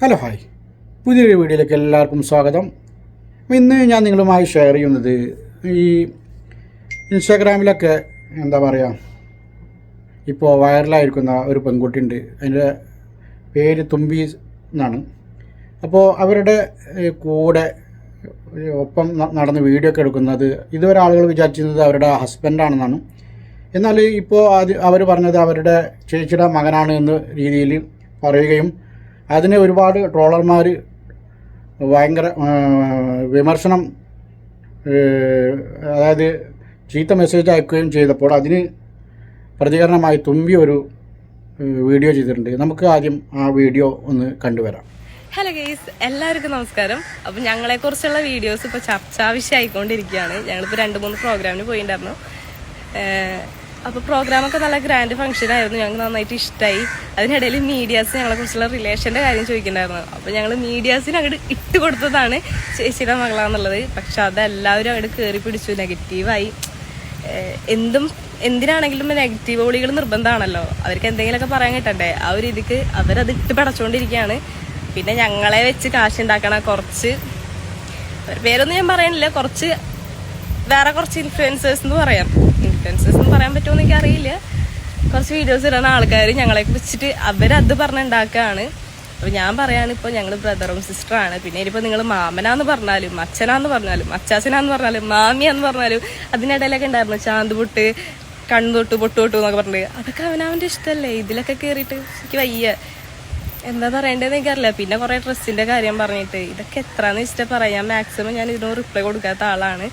Hello hi പുതിയൊരു വീഡിയോയിലേക്ക് എല്ലാവർക്കും സ്വാഗതം. ഇന്ന് ഞാൻ നിങ്ങളുമായി ഷെയർ ചെയ്യുന്നത് ഈ ഇൻസ്റ്റാഗ്രാമിലൊക്കെ എന്താ പറയുക ഇപ്പോൾ വൈറലായിരിക്കുന്ന ഒരു പെൺകുട്ടിയുണ്ട്. അതിന്റെ പേര് തുമ്പി എന്നാണ്. അപ്പോൾ അവരുടെ കൂടെ ഒപ്പം നടന്ന് വീഡിയോ ഒക്കെ എടുക്കുന്നത് ഇതുവരെ ആളുകൾ വിചാരിച്ചിരുന്നത് അവരുടെ ഹസ്ബൻഡാണെന്നാണ് എന്നാൽ ഇപ്പോൾ അത് അവർ പറഞ്ഞത് അവരുടെ ചേച്ചിയുടെ മകനാണ് എന്ന രീതിയിൽ പറയുകയും അതിനെ ഒരുപാട് ട്രോളർമാർ ഭയങ്കര വിമർശനം അതായത് ചീത്ത മെസ്സേജ് അയക്കുകയും ചെയ്തപ്പോൾ അതിന് പ്രതികരണമായി തുമ്പി ഒരു വീഡിയോ ചെയ്തിട്ടുണ്ട്. നമുക്ക് ആദ്യം ആ വീഡിയോ ഒന്ന് കണ്ടുവരാം. ഹലോ ഗെയ്സ് എല്ലാവർക്കും നമസ്കാരം. അപ്പം ഞങ്ങളെ കുറിച്ചുള്ള വീഡിയോസ് ഇപ്പോൾ ചർച്ചാവശ്യമായിക്കൊണ്ടിരിക്കുകയാണ് ഞങ്ങളിപ്പോൾ രണ്ട് മൂന്ന് പ്രോഗ്രാമിന് പോയിട്ടുണ്ടായിരുന്നു അപ്പോൾ പ്രോഗ്രാമൊക്കെ നല്ല ഗ്രാൻഡ് ഫംഗ്ഷൻ ആയിരുന്നു. ഞങ്ങൾക്ക് നന്നായിട്ട് ഇഷ്ടമായി അതിനിടയിൽ മീഡിയാസ് ഞങ്ങളെ കുറിച്ചുള്ള റിലേഷന്റെ കാര്യം ചോദിക്കുന്നുണ്ടായിരുന്നു. അപ്പോൾ ഞങ്ങൾ മീഡിയാസിന് അങ്ങോട്ട് ഇട്ട് കൊടുത്തതാണ് ചേച്ചിയുടെ മകളാന്നുള്ളത്. പക്ഷെ അതെല്ലാവരും അങ്ങോട്ട് കയറി പിടിച്ചു. നെഗറ്റീവായി എന്തും എന്തിനാണെങ്കിലും നെഗറ്റീവ് ഓളികൾ നിർബന്ധമാണല്ലോ. അവർക്ക് എന്തെങ്കിലുമൊക്കെ പറയാൻ കിട്ടണ്ടേ? ആ ഒരു ഇതിക്ക് അവരത് ഇട്ട് പടച്ചുകൊണ്ടിരിക്കുകയാണ് പിന്നെ ഞങ്ങളെ വെച്ച് കാശ് ഉണ്ടാക്കണ കുറച്ച് പേരൊന്നും ഞാൻ പറയണില്ല കുറച്ച് വേറെ കുറച്ച് ഇൻഫ്ലുവൻസേഴ്സ് എന്ന് പറയാം. ഇൻഫ്ലുവൻസേഴ്സ് എന്ന് പറയാൻ പറ്റുമോ എനിക്ക് അറിയില്ല കുറച്ച് വീഡിയോസ് ഇടുന്ന ആൾക്കാർ ഞങ്ങളെ വെച്ചിട്ട് അവരത് പറഞ്ഞുണ്ടാക്കുകയാണ് അപ്പൊ ഞാൻ പറയാണ് ഇപ്പൊ ഞങ്ങൾ ബ്രദറും സിസ്റ്ററാണ് പിന്നെ ഇനിയിപ്പോ നിങ്ങൾ മാമനാന്ന് പറഞ്ഞാലും അച്ഛനാന്ന് പറഞ്ഞാലും അച്ചാച്ചനാന്ന് പറഞ്ഞാലും മാമിയാന്ന് പറഞ്ഞാലും അതിനിടയിലൊക്കെ ഉണ്ടായിരുന്നു. ചാന്തുപൊട്ട് കണ്ണുതൊട്ട് പൊട്ടുതൊട്ടു എന്നൊക്കെ പറഞ്ഞിട്ട്. അതൊക്കെ അവനവന്റെ ഇഷ്ടമല്ലേ ഇതിലൊക്കെ കയറിയിട്ട് എനിക്ക് വയ്യ. എന്താ പറയേണ്ടതെന്ന് എനിക്കറിയില്ല. പിന്നെ കുറേ ഡ്രസ്സിന്റെ കാര്യം പറഞ്ഞിട്ട്. ഇതൊക്കെ എത്രന്ന് ഇഷ്ടം പറയാം? മാക്സിമം ഞാൻ ഇതിനോട് റിപ്ലൈ കൊടുക്കാത്ത ആളാണ്.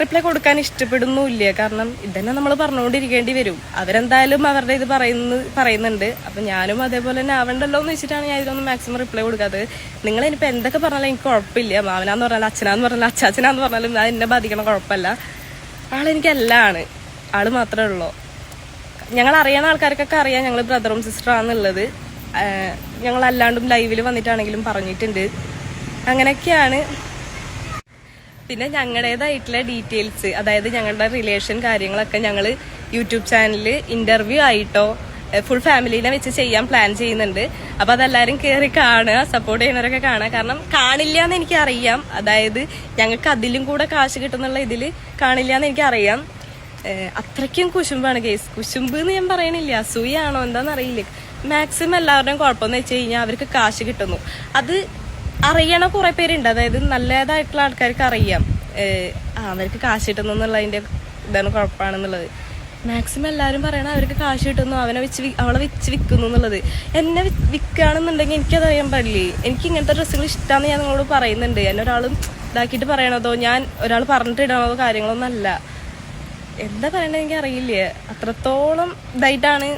റിപ്ലൈ കൊടുക്കാൻ ഇഷ്ടപ്പെടുന്നുമില്ല. കാരണം ഇതന്നെ നമ്മൾ പറഞ്ഞുകൊണ്ടിരിക്കേണ്ടി വരും. അവരെന്തായാലും അവരുടെ ഇത് പറയുന്നു പറയുന്നുണ്ട്. അപ്പൊ ഞാനും അതേപോലെ തന്നെ ആവണ്ടല്ലോ എന്ന് വെച്ചിട്ടാണ് ഞാൻ ഇതിനൊന്നും മാക്സിമം റിപ്ലൈ കൊടുക്കാത്തത്. നിങ്ങൾ ഇനിയിപ്പോൾ എന്തൊക്കെ പറഞ്ഞാലും എനിക്ക് കുഴപ്പമില്ല. മാവനാന്ന് പറഞ്ഞാലും അച്ഛനാന്ന് പറഞ്ഞാലും അച്ചാച്ചനാന്ന് പറഞ്ഞാലും അത് എന്നെ ബാധിക്കണ കുഴപ്പമില്ല. ആളെനിക്ക് എല്ലാമാണ് ആൾ മാത്രമേ ഉള്ളൂ. ഞങ്ങൾ അറിയാവുന്ന ആൾക്കാർക്കൊക്കെ അറിയാം ഞങ്ങൾ ബ്രദറും സിസ്റ്ററാന്നുള്ളത് ഞങ്ങൾ അല്ലാണ്ടും ലൈവിൽ വന്നിട്ടാണെങ്കിലും പറഞ്ഞിട്ടുണ്ട്. അങ്ങനെയൊക്കെയാണ്. പിന്നെ ഞങ്ങളുടേതായിട്ടുള്ള ഡീറ്റെയിൽസ് അതായത് ഞങ്ങളുടെ റിലേഷൻ കാര്യങ്ങളൊക്കെ ഞങ്ങൾ യൂട്യൂബ് ചാനലിൽ ഇന്റർവ്യൂ ആയിട്ടോ ഫുൾ ഫാമിലിനെ വെച്ച് ചെയ്യാൻ പ്ലാൻ ചെയ്യുന്നുണ്ട്. അപ്പൊ അതെല്ലാരും കയറി കാണുക സപ്പോർട്ട് ചെയ്യുന്നവരൊക്കെ കാണുക. കാരണം കാണില്ല എന്ന് എനിക്ക് അറിയാം അതായത് ഞങ്ങൾക്ക് അതിലും കൂടെ കാശ് കിട്ടുന്നുള്ള ഇതിൽ കാണില്ല എന്ന് എനിക്ക് അറിയാം അത്രയ്ക്കും കുശുമ്പാണ് കേസ് കുശുമ്പ് എന്ന് ഞാൻ പറയണില്ല. അസൂയാണോ എന്താന്ന് അറിയില്ല മാക്സിമം എല്ലാവരുടെയും കുഴപ്പമെന്ന് വെച്ച് കഴിഞ്ഞാൽ അവർക്ക് കാശ് കിട്ടുന്നു. അത് അറിയണ കുറെ പേരുണ്ട്. അതായത് നല്ലതായിട്ടുള്ള ആൾക്കാർക്ക് അറിയാം. അവർക്ക് കാശ് കിട്ടുന്നു എന്നുള്ളതിന്റെ ഇതാണ് കുഴപ്പമാണെന്നുള്ളത്. മാക്സിമം എല്ലാവരും പറയണ അവർക്ക് കാശ് കിട്ടുന്നു അവനെ വെച്ച് അവളെ വെച്ച് വിൽക്കുന്നു എന്നുള്ളത്. എന്നെ വിൽക്കുകയാണെന്നുണ്ടെങ്കിൽ എനിക്കത് അറിയാൻ പാടില്ലേ? എനിക്ക് ഇങ്ങനത്തെ ഡ്രസ്സുകൾ ഇഷ്ടമാണെന്ന് ഞാൻ നിങ്ങളോട് പറയുന്നുണ്ട്. എന്നെ ഒരാളും ഇതാക്കിയിട്ട് പറയണതോ ഞാൻ ഒരാൾ പറഞ്ഞിട്ട് ഇടണതോ കാര്യങ്ങളൊന്നും അല്ല. എന്താ പറയണത് എനിക്ക് അറിയില്ല. അത്രത്തോളം ഇതായിട്ടാണ്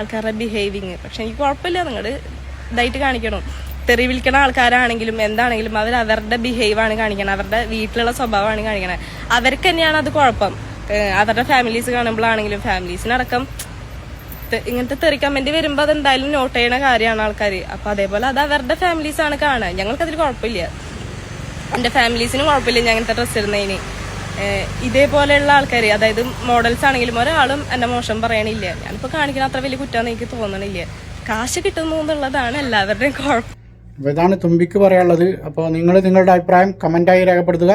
ആൾക്കാരുടെ ബിഹേവിങ് പക്ഷെ എനിക്ക് കുഴപ്പമില്ല. നിങ്ങൾ ഇതായിട്ട് കാണിക്കണം. തെറി വിളിക്കണ ആൾക്കാരാണെങ്കിലും എന്താണെങ്കിലും അവർ അവരുടെ ബിഹേവ് ആണ് കാണിക്കണം അവരുടെ വീട്ടിലുള്ള സ്വഭാവമാണ് കാണിക്കണത് അവർക്ക് തന്നെയാണ് അത് കുഴപ്പം. അവരുടെ ഫാമിലീസ് കാണുമ്പോഴാണെങ്കിലും ഫാമിലീസിനടക്കം ഇങ്ങനത്തെ തെറി കമന്റ് വരുമ്പോ അത് എന്തായാലും നോട്ട് ചെയ്യണ കാര്യമാണ് ആൾക്കാർ അപ്പൊ അതേപോലെ അത് അവരുടെ ഫാമിലീസ് ആണ് കാണുക. ഞങ്ങൾക്കതിൽ കുഴപ്പമില്ല. എന്റെ ഫാമിലീസിനും കുഴപ്പമില്ല. ഞാൻ ഇങ്ങനത്തെ ഡ്രസ്സ് ഇടുന്നതിന് ഇതേപോലെയുള്ള ആൾക്കാർ അതായത് മോഡൽസ് ആണെങ്കിലും ഒരാളും എന്നെ മോശം പറയണില്ല. ഞാനിപ്പോ കാണിക്കുന്ന അത്ര വലിയ കുറ്റാന്ന് എനിക്ക് തോന്നണില്ല. കാശ് കിട്ടുന്നു എന്നുള്ളതാണ് എല്ലാവരുടെയും കുഴപ്പം. അപ്പോൾ ഇതാണ് തുമ്പിക്ക് പറയാനുള്ളത്. അപ്പോൾ നിങ്ങൾ നിങ്ങളുടെ അഭിപ്രായം കമന്റായി രേഖപ്പെടുത്തുക.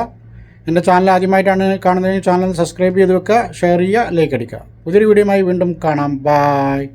എന്റെ ചാനൽ ആദ്യമായിട്ടാണ് കാണുന്നതെങ്കിൽ ചാനൽ സബ്സ്ക്രൈബ് ചെയ്ത് വെക്കുക. ഷെയർ ചെയ്യുക ലൈക്ക് അടിക്കുക. പുതിയൊരു വീഡിയോയുമായി വീണ്ടും കാണാം. ബായ്